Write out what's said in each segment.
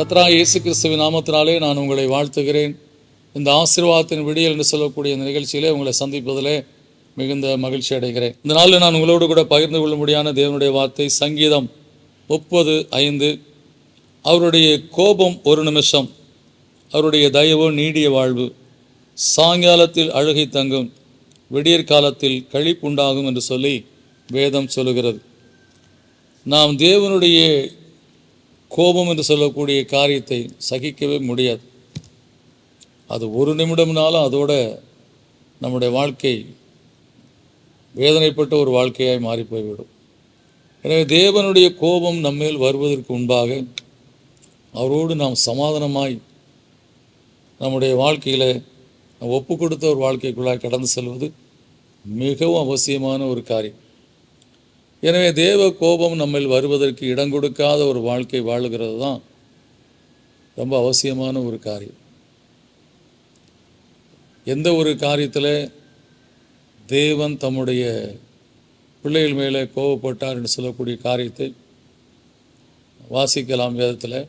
கத்ரா இயேசு கிறிஸ்துவின் நாமத்தினாலே நான் உங்களை வாழ்த்துகிறேன். இந்த ஆசீர்வாதத்தின் விடியல் என்று சொல்லக்கூடிய இந்த நிகழ்ச்சியிலே உங்களை சந்திப்பதிலே மிகுந்த மகிழ்ச்சி அடைகிறேன். இந்த நாளில் நான் உங்களோடு கூட பகிர்ந்து கொள்ளும்படியான தேவனுடைய வார்த்தை சங்கீதம் முப்பது ஐந்து. அவருடைய கோபம் ஒரு நிமிஷம் அவருடைய தயவு நீடிய வாழ்வு. சாயங்காலத்தில் அழுகை தங்கும் விடியற் காலத்தில் கழிப்புண்டாகும் என்று சொல்லி வேதம் சொல்லுகிறது. நாம் தேவனுடைய கோபம் என்று சொல்லக்கூடிய காரியத்தை சகிக்கவே முடியாது. அது ஒரு நிமிடம்னாலும் அதோட நம்முடைய வாழ்க்கை வேதனைப்பட்ட ஒரு வாழ்க்கையாய் மாறி போய்விடும் எனவே தேவனுடைய கோபம் நம்மேல் வருவதற்கு முன்பாக அவரோடு நாம் சமாதானமாய் நம்முடைய வாழ்க்கையில் ஒப்பு கொடுத்த ஒரு வாழ்க்கைக்குள்ளாய் கடந்து செல்வது மிகவும் அவசியமான ஒரு காரியம். எனவே தேவ கோபம் நம்மில் வருவதற்கு இடம் கொடுக்காத ஒரு வாழ்க்கை வாழுகிறது தான் ரொம்ப அவசியமான ஒரு காரியம். எந்த ஒரு காரியத்தில் தேவன் தம்முடைய பிள்ளைகள் மேலே கோபப்பட்டார் என்று சொல்லக்கூடிய காரியத்தை வாசிக்கலாம் வேதத்தில்.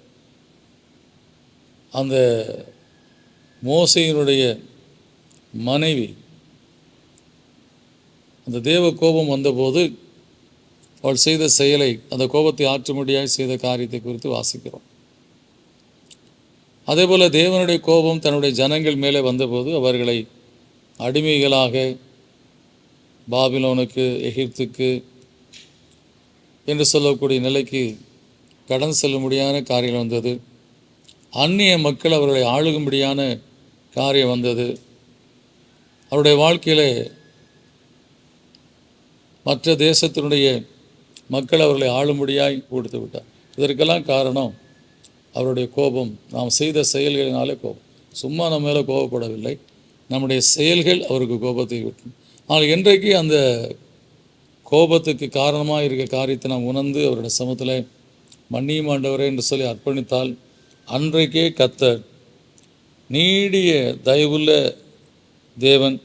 அந்த மோசையினுடைய மனைவி அந்த தேவ கோபம் வந்தபோது அவள் செய்த செயலை அந்த கோபத்தை ஆற்றும்படியாய் செய்த காரியத்தை குறித்து வாசிக்கிறோம். அதேபோல் தேவனுடைய கோபம் தன்னுடைய ஜனங்கள் மேலே வந்தபோது அவர்களை அடிமைகளாக பாபிலோனுக்கு எகிப்துக்கு என்று சொல்லக்கூடிய நிலைக்கு கடன் செல்லும்படியான காரியம் வந்தது. அந்நிய மக்கள் அவர்களை ஆளுகும்படியான காரியம் வந்தது. அவருடைய வாழ்க்கையில் மற்ற தேசத்தினுடைய மக்கள் அவர்களை ஆளும்படியாய் கொடுத்து விட்டார். இதற்கெல்லாம் காரணம் அவருடைய கோபம். நாம் செய்த செயல்களினாலே கோபம். சும்மா நம்ம மேலே கோபப்படவில்லை. நம்முடைய செயல்கள் அவருக்கு கோபத்தை விட்டும் ஆனால் என்றைக்கு அந்த கோபத்துக்கு காரணமாக இருக்க காரியத்தை நாம் உணர்ந்து அவருடைய சமத்தில் மன்னியும் ஆண்டவரே என்று சொல்லி அர்ப்பணித்தால் அன்றைக்கே கத்தர் நீடிய தயவுள்ள தேவன்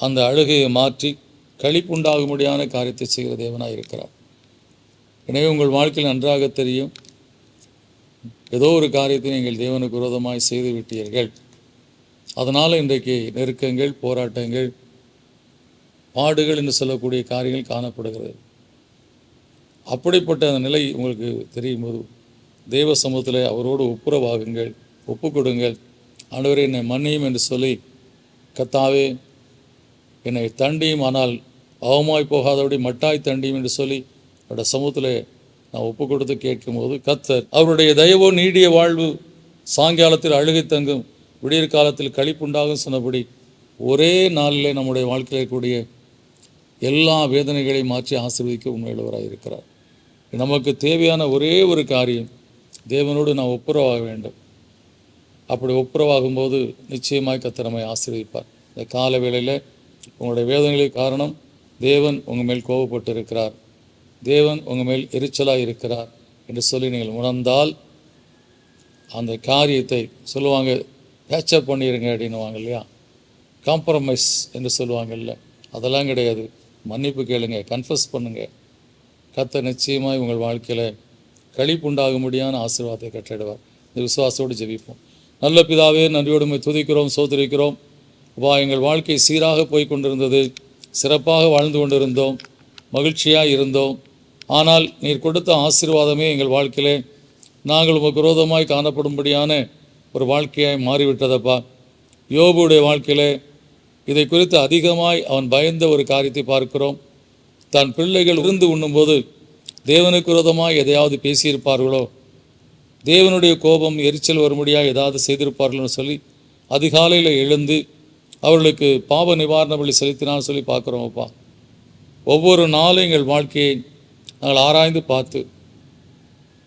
அந்த அழுகையை மாற்றி களிப்புண்டாகும்படியான காரியத்தை செய்கிற தேவனாக இருக்கிறார். எனவே உங்கள் வாழ்க்கையில் நன்றாக தெரியும். ஏதோ ஒரு காரியத்தை நீங்கள் தேவனுக்கு விரோதமாய் செய்து விட்டீர்கள். அதனால் இன்றைக்கு நெருக்கங்கள் போராட்டங்கள் பாடுகள் என்று சொல்லக்கூடிய காரியங்கள் காணப்படுகிறது. அப்படிப்பட்ட அந்த நிலை உங்களுக்கு தெரியும் போது தெய்வ சமூகத்தில் அவரோடு ஒப்புரவாகுங்கள் ஒப்பு கொடுங்கள். ஆண்டவரே என்னை மன்னியும் என்று சொல்லி கத்தாவே என்னை தண்டியும். ஆனால் அவமாய் போகாதபடி மட்டாய் தண்டியும் என்று சொல்லி அவருடைய சமூகத்தில் நான் ஒப்பு கொடுத்து கேட்கும்போது கத்தர் அவருடைய தயவோ நீடிய வாழ்வு சாயங்காலத்தில் அழுகை தங்கும் விடியற் காலத்தில் கழிப்புண்டாகும் சொன்னபடி ஒரே நாளிலே நம்முடைய வாழ்க்கையில் இருக்கக்கூடிய எல்லா வேதனைகளையும் மாற்றி ஆசீர்வதிக்க உண்மையுள்ளவராக இருக்கிறார். நமக்கு தேவையான ஒரே ஒரு காரியம் தேவனோடு நாம் ஒப்புரவாக வேண்டும். அப்படி ஒப்புரவாகும்போது நிச்சயமாய் கத்திரமை ஆசீர்வதிப்பார். இந்த கால வேளையில் உங்களுடைய வேதனைகளுக்கு காரணம் தேவன் உங்கள் மேல் கோபப்பட்டு இருக்கிறார் தேவன் உங்கள் மேல் எரிச்சலாக இருக்கிறார் என்று சொல்லி நீங்கள் உணர்ந்தால் அந்த காரியத்தை சொல்லுவாங்க பேச்சப் பண்ணிடுங்க அப்படின்னுவாங்க இல்லையா? காம்ப்ரமைஸ் என்று சொல்லுவாங்கல்ல அதெல்லாம் கிடையாது. மன்னிப்பு கேளுங்க கன்ஃபஸ் பண்ணுங்கள் கத்த நிச்சயமாய் உங்கள் வாழ்க்கையில் களிப்புண்டாகும்படியான ஆசீர்வாதத்தை கட்டிடுவார் இந்த விசுவாசோடு ஜெபிப்போம். நல்ல பிதாவே நன்றியோடு துதிக்கிறோம் சோதரிக்கிறோம். வா எங்கள் வாழ்க்கை சீராக போய் கொண்டிருந்தது. சிறப்பாக வாழ்ந்து கொண்டிருந்தோம் மகிழ்ச்சியாக இருந்தோம். ஆனால் நீர் கொடுத்த ஆசீர்வாதமே எங்கள் வாழ்க்கையிலே நாங்கள் உமக்கு விரோதமாய் காணப்படும்படியான ஒரு வாழ்க்கையாய் மாறிவிட்டதப்பா. யோபுடைய வாழ்க்கையிலே இதை குறித்து அதிகமாய் அவன் பயந்த ஒரு காரியத்தை பார்க்கிறோம். தன் பிள்ளைகள் இருந்து உண்ணும்போது தேவனுக்கு விரோதமாக எதையாவது பேசியிருப்பார்களோ தேவனுடைய கோபம் எரிச்சல் வரும்படியாக ஏதாவது செய்திருப்பார்கள்னு சொல்லி அதிகாலையில் எழுந்து அவர்களுக்கு பாவ நிவாரண பலி செலுத்தினான்னு சொல்லி பார்க்குறோம்ப்பா. ஒவ்வொரு நாளும் எங்கள் வாழ்க்கையை நாங்கள் ஆராய்ந்து பார்த்து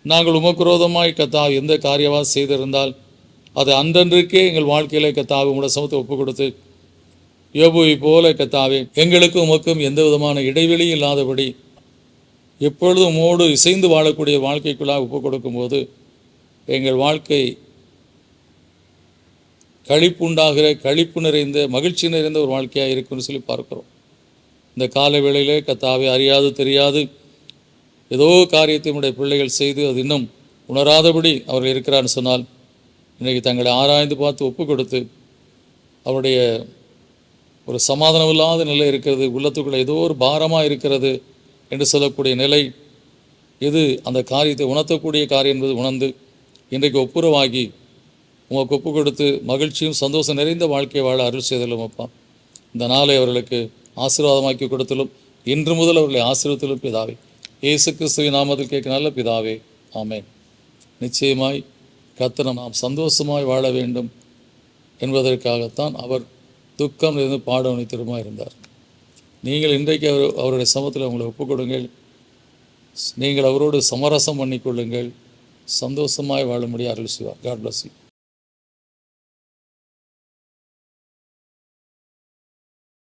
நாங்கள் உமக்குரோதமாய் கத்தா எந்த காரியமாக செய்திருந்தால் அதை அன்றன்றுக்கே எங்கள் வாழ்க்கையில் கத்தாவை உங்களோட சமத்தை ஒப்பு கொடுத்து யோபுவை போல கத்தாவே எங்களுக்கும் உமக்கும் எந்த விதமான இடைவெளியும் இல்லாதபடி எப்பொழுதும் மோடு இசைந்து வாழக்கூடிய வாழ்க்கைக்குள்ளாக ஒப்பு கொடுக்கும்போது எங்கள் வாழ்க்கை களிப்புண்டாகிற கழிப்பு நிறைந்த மகிழ்ச்சி நிறைந்த ஒரு வாழ்க்கையாக இருக்குன்னு சொல்லி பார்க்குறோம். இந்த கால வேளையிலே கத்தாவை அறியாது தெரியாது ஏதோ காரியத்தை நம்முடைய பிள்ளைகள் செய்து அது இன்னும் உணராதபடி அவர் இருக்கிறான்னு சொன்னால் இன்றைக்கு தங்களை ஆராய்ந்து பார்த்து ஒப்பு கொடுத்து அவருடைய ஒரு சமாதானம் இல்லாத நிலை இருக்கிறது உள்ளத்துக்குள்ளே ஏதோ ஒரு பாரமாக இருக்கிறது என்று சொல்லக்கூடிய நிலை இது அந்த காரியத்தை உணர்த்தக்கூடிய காரியம் என்பது உணர்ந்து இன்றைக்கு ஒப்புரவாகி உமக்கு ஒப்பு கொடுத்து மகிழ்ச்சியும் சந்தோஷம் நிறைந்த வாழ்க்கையை வாழ அருள் செய்தலும் அப்பா. இந்த நாளை அவர்களுக்கு ஆசீர்வாதமாக்கி கொடுத்தலும் இன்று முதல் அவர்களை ஆசீர்வத்திலும் பிதாவே. இயேசு கிறிஸ்துவின் நாமத்தில் கேட்க நல்ல பிதாவே. ஆமேன். நிச்சயமாய் கத்தனம் நாம் சந்தோஷமாய் வாழ வேண்டும் என்பதற்காகத்தான் அவர் துக்கம் இருந்து பாடவனை திரும்ப இருந்தார். நீங்கள் இன்றைக்கு அவர் அவருடைய சமத்தில் உங்களை ஒப்புக்கொடுங்கள். நீங்கள் அவரோடு சமரசம் பண்ணிக்கொள்ளுங்கள். சந்தோஷமாய் வாழும்படி அருள் செய்வார். God bless you